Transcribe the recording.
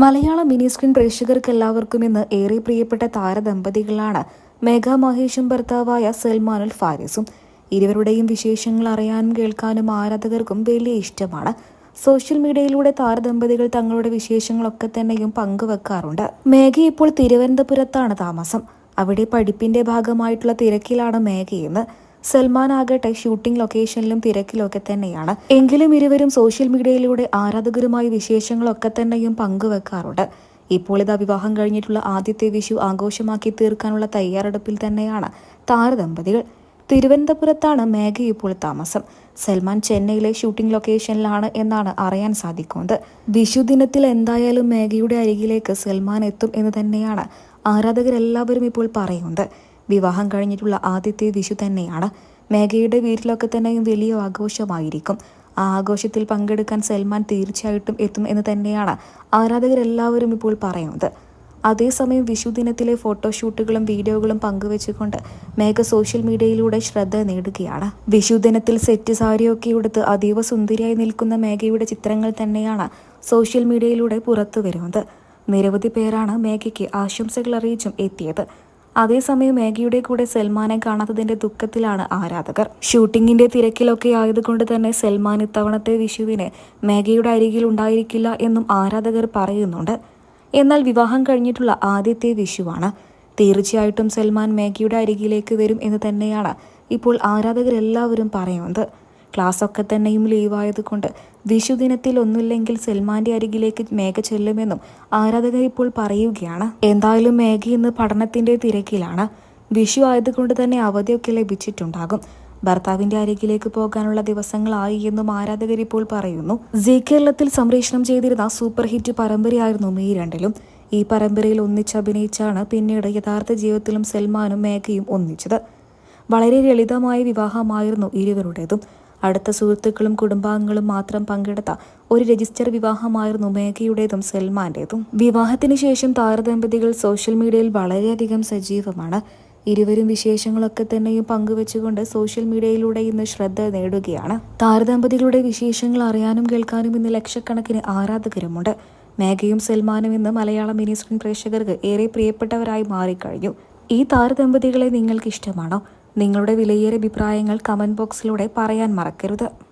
മലയാള mini screen പ്രേക്ഷകർക്ക് എല്ലാവർക്കും ഇന്ന് ഏറെ പ്രിയപ്പെട്ട താരദമ്പതികളാണ് മേഘ മഹേഷും ഭർത്താവായ സൽമാനുൽ ഫാരിസും. ഇരുവരുടെയും വിശേഷങ്ങൾ അറിയാനും കേൾക്കാനും ആരാധകർക്കും വലിയ ഇഷ്ടമാണ്. സോഷ്യൽ മീഡിയയിലൂടെ താരദമ്പതികൾ തങ്ങളുടെ വിശേഷങ്ങളൊക്കെ തന്നെയും പങ്കുവെക്കാറുണ്ട്. മേഘ ഇപ്പോൾ തിരുവനന്തപുരത്താണ് താമസം. അവിടെ പഠിപ്പിന്റെ ഭാഗമായിട്ടുള്ള തിരക്കിലാണ് മേഘയെന്ന് സൽമാൻ ആകട്ടെ ഷൂട്ടിംഗ് ലൊക്കേഷനിലും തിരക്കിലൊക്കെ തന്നെയാണ്. എങ്കിലും ഇരുവരും സോഷ്യൽ മീഡിയയിലൂടെ ആരാധകരുമായി വിശേഷങ്ങളൊക്കെ തന്നെയും പങ്കുവെക്കാറുണ്ട്. ഇപ്പോൾ ഇതാ വിവാഹം കഴിഞ്ഞിട്ടുള്ള ആദ്യത്തെ വിഷു ആഘോഷമാക്കി തീർക്കാനുള്ള തയ്യാറെടുപ്പിൽ തന്നെയാണ് താരദമ്പതികൾ. തിരുവനന്തപുരത്താണ് മേഘ ഇപ്പോൾ താമസം. സൽമാൻ ചെന്നൈയിലെ ഷൂട്ടിംഗ് ലൊക്കേഷനിലാണ് എന്നാണ് അറിയാൻ സാധിക്കുന്നത്. വിഷു ദിനത്തിൽ എന്തായാലും മേഘയുടെ അരികിലേക്ക് സൽമാൻ എത്തും എന്ന് തന്നെയാണ് ആരാധകരെല്ലാവരും ഇപ്പോൾ പറയുന്നത്. വിവാഹം കഴിഞ്ഞിട്ടുള്ള ആദ്യത്തെ വിഷു തന്നെയാണ്. മേഘയുടെ വീട്ടിലൊക്കെ തന്നെയും വലിയ ആഘോഷമായിരിക്കും. ആ ആഘോഷത്തിൽ പങ്കെടുക്കാൻ സൽമാൻ തീർച്ചയായിട്ടും എത്തും എന്ന് തന്നെയാണ് ആരാധകരെല്ലാവരും ഇപ്പോൾ പറയുന്നത്. അതേസമയം വിഷു ദിനത്തിലെ ഫോട്ടോഷൂട്ടുകളും വീഡിയോകളും പങ്കുവെച്ചുകൊണ്ട് മേഘ സോഷ്യൽ മീഡിയയിലൂടെ ശ്രദ്ധ നേടുകയാണ്. വിഷു ദിനത്തിൽ സെറ്റ് സാരിയൊക്കെ ഉടുത്ത് അതീവ സുന്ദരിയായി നിൽക്കുന്ന മേഘയുടെ ചിത്രങ്ങൾ തന്നെയാണ് സോഷ്യൽ മീഡിയയിലൂടെ പുറത്തു വരുന്നത്. നിരവധി പേരാണ് മേഘയ്ക്ക് ആശംസകൾ അറിയിച്ചും എത്തിയത്. അതേസമയം മേഘയുടെ കൂടെ സൽമാനെ കാണാത്തതിന്റെ ദുഃഖത്തിലാണ് ആരാധകർ. ഷൂട്ടിങ്ങിന്റെ തിരക്കിലൊക്കെ ആയതുകൊണ്ട് തന്നെ സൽമാൻ ഇത്തവണത്തെ വിഷുവിന് മേഘയുടെ അരികിൽ ഉണ്ടായിരിക്കില്ല എന്നും ആരാധകർ പറയുന്നുണ്ട്. എന്നാൽ വിവാഹം കഴിഞ്ഞിട്ടുള്ള ആദ്യത്തെ വിഷുവാണ്. തീർച്ചയായിട്ടും സൽമാൻ മേഘയുടെ അരികിലേക്ക് വരും എന്ന് തന്നെയാണ് ഇപ്പോൾ ആരാധകരെല്ലാവരും പറയുന്നത്. ക്ലാസ്സൊക്കെ തന്നെയും ലീവായതുകൊണ്ട് വിഷുദിനത്തിൽ ഒന്നുമില്ലെങ്കിൽ സൽമാന്റെ അരികിലേക്ക് മേഘ ചെല്ലുമെന്നും ആരാധകർ ഇപ്പോൾ പറയുകയാണ്. എന്തായാലും മേഘ ഇന്ന് പഠനത്തിന്റെ തിരക്കിലാണ്. വിഷു ആയതുകൊണ്ട് തന്നെ അവധിയൊക്കെ ലഭിച്ചിട്ടുണ്ടാകും. ഭർത്താവിന്റെ അരികിലേക്ക് പോകാനുള്ള ദിവസങ്ങളായി എന്നും ആരാധകർ ഇപ്പോൾ പറയുന്നു. ജി കേരളത്തിൽ സംപ്രേഷണം ചെയ്തിരുന്ന സൂപ്പർ ഹിറ്റ് പരമ്പരയായിരുന്നു ഈ രണ്ടിലും. ഈ പരമ്പരയിൽ ഒന്നിച്ചഭിനയിച്ചാണ് പിന്നീട് യഥാർത്ഥ ജീവിതത്തിലും സൽമാനും മേഘയും ഒന്നിച്ചത്. വളരെ ലളിതമായ വിവാഹമായിരുന്നു ഇരുവരുടേതും. അടുത്ത സുഹൃത്തുക്കളും കുടുംബാംഗങ്ങളും മാത്രം പങ്കെടുത്ത ഒരു രജിസ്റ്റർ വിവാഹമായിരുന്നു മേഘയുടേതും സൽമാന്റേതും. വിവാഹത്തിന് ശേഷം താരദമ്പതികൾ സോഷ്യൽ മീഡിയയിൽ വളരെയധികം സജീവമാണ്. ഇരുവരും വിശേഷങ്ങളൊക്കെ തന്നെയും പങ്കുവെച്ചുകൊണ്ട് സോഷ്യൽ മീഡിയയിലൂടെ ഇന്ന് ശ്രദ്ധ നേടുകയാണ്. താരദമ്പതികളുടെ വിശേഷങ്ങൾ അറിയാനും കേൾക്കാനും ഇന്ന് ലക്ഷക്കണക്കിന് ആരാധകരുമുണ്ട്. മേഘയും സൽമാനും ഇന്ന് മലയാള മിനി സ്ക്രീൻ പ്രേക്ഷകർക്ക് ഏറെ പ്രിയപ്പെട്ടവരായി മാറിക്കഴിഞ്ഞു. ഈ താരദമ്പതികളെ നിങ്ങൾക്ക് ഇഷ്ടമാണോ നിങ്ങളുടെ വിലയേറിയ അഭിപ്രായങ്ങൾ കമന്റ് ബോക്സിലൂടെ പറയാൻ മറക്കരുത്.